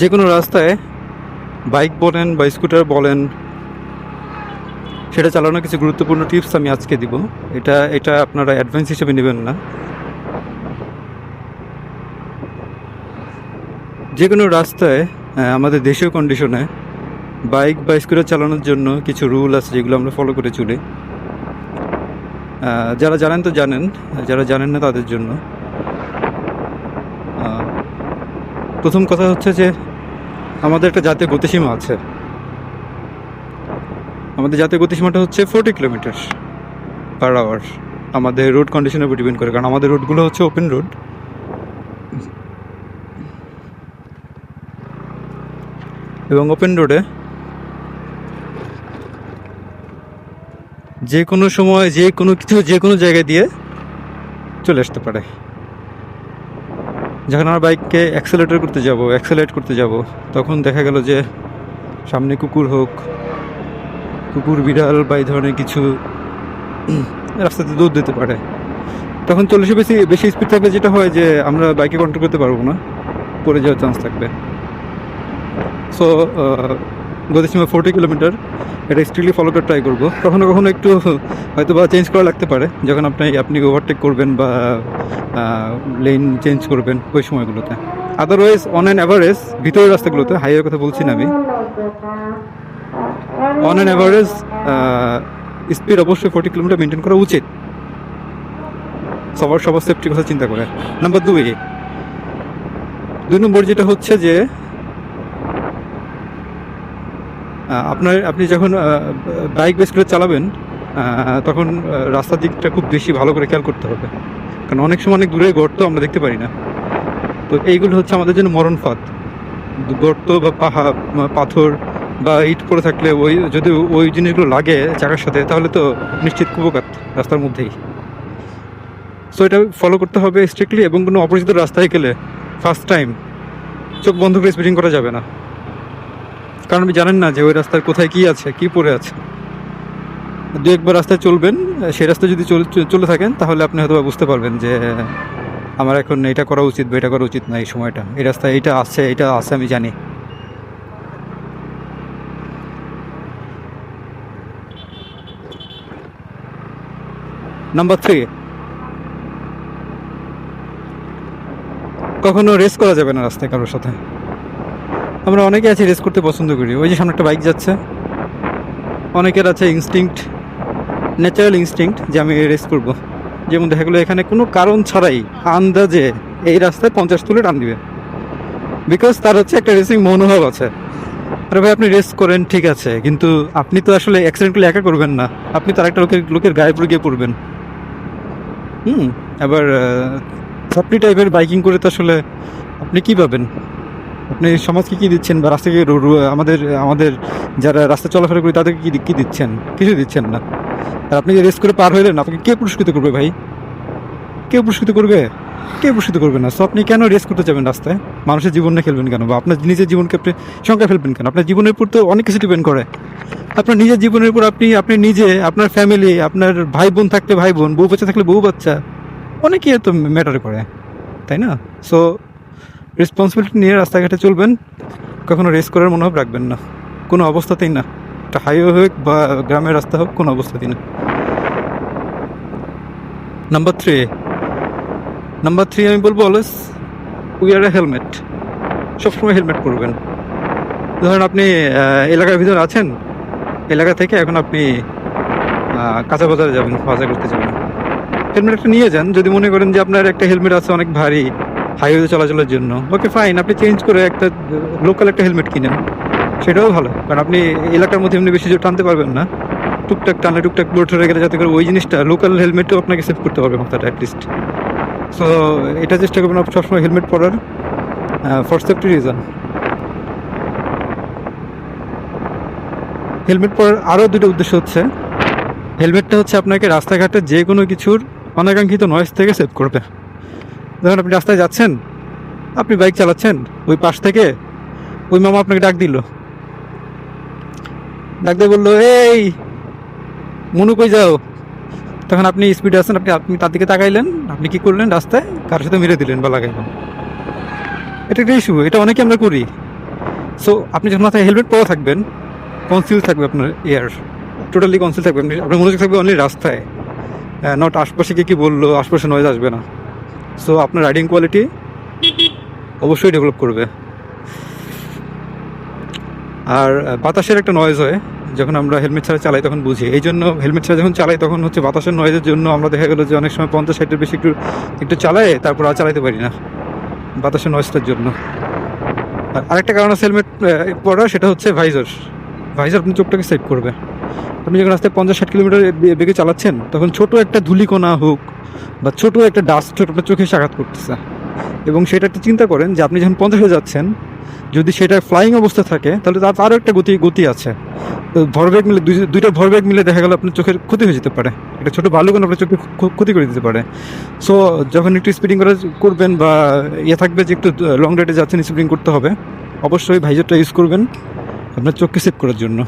যে কোনো রাস্তায় বাইক বলেন বা স্কুটার বলেন, সেটা চালানোর কিছু গুরুত্বপূর্ণ টিপস আমি আজকে দিব। এটা এটা আপনারা অ্যাডভান্স হিসেবে নেবেন না। যে কোনো রাস্তায় আমাদের দেশীয় কন্ডিশনে বাইক বা স্কুটার চালানোর জন্য কিছু রুল আছে যেগুলো আমরা ফলো করে চলি। যারা জানেন তো জানেন, যারা জানেন না তাদের জন্য। প্রথম কথা হচ্ছে যে আমাদের একটা জাতীয় গতিসীমা আছে। আমাদের জাতীয় গতিসীমাটা হচ্ছে ফোর্টি কিলোমিটার পার আওয়ার আমাদের রোড কন্ডিশনের উপর ডিপেন্ড করে, কারণ আমাদের রোডগুলো হচ্ছে ওপেন রোড এবং ওপেন রোডে যে কোনো সময় যে কোনো কিছু যে কোনো জায়গায় দিয়ে চলে আসতে পারে। যখন আমার বাইককে অ্যাক্সেলেটার করতে যাব অ্যাক্সেলেট করতে যাব, তখন দেখা গেল যে সামনে কুকুর হোক, কুকুর, বিড়াল বা এই ধরনের কিছু রাস্তাতে দৌড় দিতে পারে। তখন চল্লিশে বেশি বেশি স্পিড থাকলে যেটা হয় যে আমরা বাইকে কন্ট্রোল করতে পারব না, পড়ে যাওয়ার চান্স থাকবে। সো গতিসীমা ফোর্টি কিলোমিটার। এটা স্ট্রিক্টলি ফলো করে ট্রাই করব। কখনো কখনো একটু হয়তো বা চেঞ্জ করা লাগতে পারে, যখন আপনি আপনি ওভারটেক করবেন বা লেন চেঞ্জ করবেন ওই সময়গুলোতে। আদারওয়াইজ অন অ্যান অ্যাভারেজ ভিতরের রাস্তাগুলোতে হাইওয়ের কথা বলছি না আমি অন অ্যান অ্যাভারেজ স্পিড অবশ্যই ফোর্টি কিলোমিটার মেনটেন করা উচিত। সবার সবার সেফটির কথা চিন্তা করে। নাম্বার দুই দুই নম্বর যেটা হচ্ছে যে আপনার, আপনি যখন বাইক বেস করে চালাবেন তখন রাস্তার দিকটা খুব বেশি ভালো করে খেয়াল করতে হবে। কারণ অনেক সময় অনেক দূরে গর্ত আমরা দেখতে পারি না। তো এইগুলো হচ্ছে আমাদের জন্য মরণ ফাঁদ। গর্ত বা পাহাড় পাথর বা ইট পড়ে থাকলে ওই, যদি ওই জিনিসগুলো লাগে চাকার সাথে, তাহলে তো নিশ্চিত কুপকাত রাস্তার মধ্যেই। সো এটা ফলো করতে হবে স্ট্রিক্টলি এবং কোনো অপরিচিত রাস্তায় গেলে ফার্স্ট টাইম চোখ বন্ধ করে স্পিডিং করা যাবে না। কারণ আপনি জানেন না যে ওই রাস্তার কোথায় কি আছে, কি পড়ে আছে। দু একবার রাস্তায় চলবেন, সেই রাস্তায় যদি চল- থাকেন, তাহলে আপনি হয়তো বুঝতে পারবেন যে, আমার এখন এটা করা উচিত বা এটা করা উচিত না এই সময়টা। এই রাস্তায় এটা আছে এটা আছে, আমি জানি। নাম্বার থ্রি কখনো রেস করা যাবে না রাস্তায় কারোর সাথে। আমরা অনেকে আছি রেস করতে পছন্দ করি। ওই যে সামনে একটা বাইক যাচ্ছে। অনেকের আছে ইনস্টিংক্ট ন্যাচারাল ইনস্টিংক্ট যে আমি রেস করব। যেমন দেখা গেলো এখানে কোনো কারণ ছাড়াই আন্দাজে এই রাস্তায় পঞ্চাশ তুলে টান দিবে। বিকজ তার হচ্ছে একটা রেসিং মনোভাব আছে। আরে ভাই, আপনি রেস করেন, ঠিক আছে। কিন্তু আপনি তো আসলে অ্যাক্সিডেন্ট করলে একা করবেন না। আপনি তো আরেকটা লোকের লোকের গায়ে পড়ে গিয়ে পড়বেন। হুম, আবার সাপ্লি টাইপের বাইকিং করে তো আসলে আপনি কি পাবেন? আপনি সমাজকে কি দিচ্ছেন বা রাস্তাকে আমাদের আমাদের যারা রাস্তা চলাফেরা করি তাদেরকে কি কি দিচ্ছেন? কিছু দিচ্ছেন না। আর আপনি যে রেস করে পার হইলেন, আপনাকে কে পুরস্কৃত করবে ভাই? কে পুরস্কৃত করবে? কে পুরস্কৃত করবে না? সো আপনি কেন রেস করতে যাবেন রাস্তায়? মানুষের জীবন খেলবেন কেন? বা আপনার নিজের জীবনকে আপনি শঙ্কা ফেলবেন কেন? আপনার জীবনের উপর তো অনেক কিছু ডিপেন্ড করে। আপনার নিজের জীবনের উপর আপনি আপনি নিজে, আপনার ফ্যামিলি আপনার ভাই বোন থাকলে ভাই বোন বউ বাচ্চা থাকলে বউ বাচ্চা, অনেকেই তো ম্যাটার করে তাই না? সো রেসপন্সিবিলিটি নিয়ে রাস্তাঘাটে চলবেন, কখনো রেস করার মনোভাব রাখবেন না। কোনো অবস্থাতেই না। একটা হাইওয়ে হোক বা গ্রামের রাস্তা হোক, কোনো অবস্থাতেই না। নাম্বার থ্রি নাম্বার থ্রি আমি বলব always we are a helmet সবসময় হেলমেট পরবেন। ধরেন আপনি এলাকার ভিতরে আছেন, এলাকা থেকে এখন আপনি কাঁচা বাজারে যাবেন, বাজার করতে যাবেন। হেলমেট একটা নিয়ে যান, যদি মনে করেন যে আপনার একটা হেলমেট আছে অনেক ভারী হাইওয়ে চলাচলের জন্য। ওকে ফাইন আপনি চেঞ্জ করে একটা লোকাল একটা হেলমেট কিনেন। সেটাও ভালো, কারণ আপনি এলাকার মধ্যে এমনি বেশি জোর টানতে পারবেন না। টুকটাক টানলে টুকটাক ব্লোড ধরে গেলে যাতে করে ওই জিনিসটা লোকাল হেলমেটও আপনাকে সেভ করতে পারবে মাথাটা অ্যাটলিস্ট সো এটা চেষ্টা করবেন আপনি সবসময় হেলমেট পরার ফর সেফটি রিজন হেলমেট পরার আরও দুটো উদ্দেশ্য হচ্ছে। হেলমেটটা হচ্ছে আপনাকে রাস্তাঘাটে যে কোনো কিছুর অনাকাঙ্ক্ষিত নয়েজ থেকে সেভ করবে। ধরুন আপনি রাস্তায় যাচ্ছেন, আপনি বাইক চালাচ্ছেন, ওই পাশ থেকে, ওই মামা আপনাকে ডাক দিল। ডাক দিয়ে বলল, এই, মনু কই যাও? তখন আপনি স্পিডে আছেন, আপনি আপনি তার দিকে তাকাইলেন, আপনি কি করলেন রাস্তায়? কারোর সাথে মেরে দিলেন বা লাগাইলেন। এটা একটা ইস্যু এটা অনেকে আমরা করি। সো আপনি যখন মাথায় হেলমেট পরা থাকবেন কনসিল থাকবে আপনার এয়ার টোটালি কনসিল থাকবে। আপনি, আপনার মনোযোগ থাকবে অনলি রাস্তায়। নট আশপাশে কে কী বলল, আশপাশে নয়েজ আসবে না। সো আপনার রাইডিং কোয়ালিটি অবশ্যই ডেভেলপ করবে। আর বাতাসের একটা নয়েজ হয়, যখন আমরা হেলমেট ছাড়া চালাই তখন বুঝি। এই জন্য হেলমেট ছাড়া যখন চালাই তখন হচ্ছে বাতাসের নয়েজের জন্য আমরা দেখা গেলো যে অনেক সময় পঞ্চাশ ষাটের বেশি একটু একটু চালাই তারপর আর চালাতে পারি না। বাতাসের নয়েজটার জন্য। আর আরেকটা কারণ আছে হেলমেট পরা, সেটা হচ্ছে ভাইজার ভাইজার আপনি চোখটাকে সেভ করবে। আপনি যখন রাস্তায় পঞ্চাশ ষাট কিলোমিটার বেগে চালাচ্ছেন, তখন ছোট একটা ধুলিকণা হোক বা ছোট একটা ডাস্ট ছোটো আপনার চোখে আঘাত করতেছে। এবং সেটা একটু চিন্তা করেন যে আপনি যখন পঞ্চাশে যাচ্ছেন, যদি সেটা ফ্লাইং অবস্থা থাকে, তাহলে তার আরও একটা গতি গতি আছে। ভরবেগ মিলে দুই- দুইটা ভরবেগ মিলে দেখা গেল আপনার চোখের ক্ষতি হয়ে যেতে পারে। একটা ছোটো বালুকণ আপনার চোখে ক্ষ- ক্ষতি করে দিতে পারে। সো যখন একটু স্পিডিং করা করবেন বা ইয়ে থাকবে যে একটু লং রাইডে যাচ্ছেন স্পিডিং করতে হবে, অবশ্যই ভাইজারটা ইউজ করবেন আপনার চোখকে সেভ করার জন্য।